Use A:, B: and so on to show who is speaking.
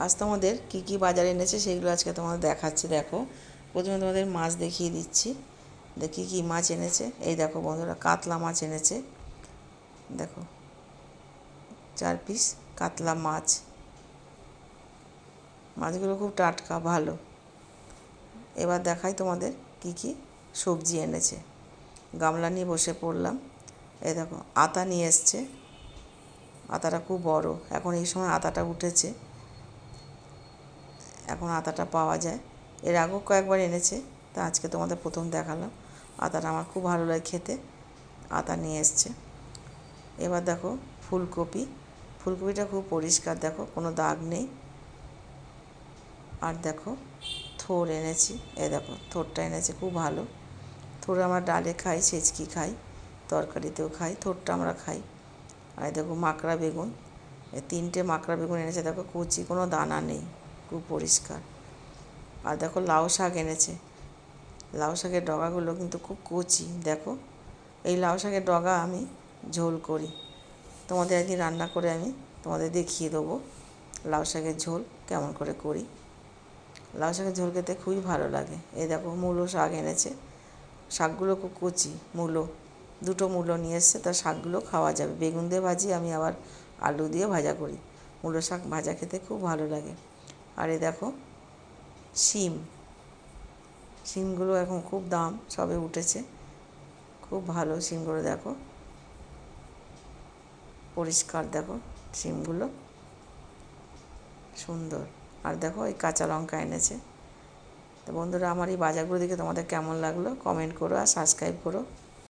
A: আজ তোমাদের কী কী বাজার এনেছে সেগুলো আজকে তোমাদের দেখাচ্ছি, দেখো। প্রথমে তোমাদের মাছ দেখিয়ে দিচ্ছি। দেখি কী মাছ এনেছে? এই দেখো বন্ধুরা, কাতলা মাছ এনেছে। দেখো, চার পিস কাতলা মাছ। মাছগুলো খুব টাটকা, ভালো। এবার দেখাই তোমাদের কি কি সবজি এনেছে। গামলা নিয়ে বসে পড়লাম। এই দেখো, আতা নিয়ে এসছে। আতাটা খুব বড়। এখন এই সময় আতাটা উঠেছে। এখন আতাটা পাওয়া যায়। এর আগেও কয়েকবার এনেছে, তা আজকে তোমাদের প্রথম দেখালাম। আতাটা আমার খুব ভালো লাগে খেতে। আতা নিয়ে এসছে। এবার দেখো ফুলকপি। ফুলকপিটা খুব পরিষ্কার, দেখো কোনো দাগ নেই। আর দেখো থোর এনেছি, এ দেখো থোরটা এনেছে, খুব ভালো। থোর আমরা ডালে খাই ছেচকি খাই, তরকারিতেও খাই, থোরটা আমরা খাই। আর দেখো মাকড়া বেগুন তিনটে মাকড়া বেগুন এনেছে, দেখো কুচি, কোনো দানা নেই। খুব পরিষ্কার। আর দেখো লাউ শাক এনেছে। লাউ শাকের ডগাগুলো কিন্তু খুব কচি, দেখো। এই লাউ শাকের ডগা আমি ঝোল করি। তোমাদের একদিন রান্না করে আমি তোমাদের দেখিয়ে দেবো লাউ শাকের ঝোল কেমন করে করি। লাউ শাকের ঝোল খেতে খুবই ভালো লাগে। এই দেখো মূলো শাক এনেছে। শাকগুলো খুব কচি, মূলো। দুটো মূলো নিয়ে এসছে তার শাকগুলো খাওয়া যাবে। বেগুন দিয়ে ভাজি, আমি আবার আলু দিয়ে ভাজা করি। মূলো শাক ভাজা খেতে খুব ভালো লাগে। আর এই দেখো, শিম। শিমগুলো এখন খুব দাম, সবে উঠেছে। খুব ভালো শিমগুলো দেখো। পরিষ্কার দেখো শিমগুলো। সুন্দর। আর দেখো এই কাঁচা লঙ্কা এনেছে। তো বন্ধুরা, আমার এই বাজারগুলো দেখে তোমাদের কেমন লাগল? কমেন্ট করো আর সাবস্ক্রাইব করো।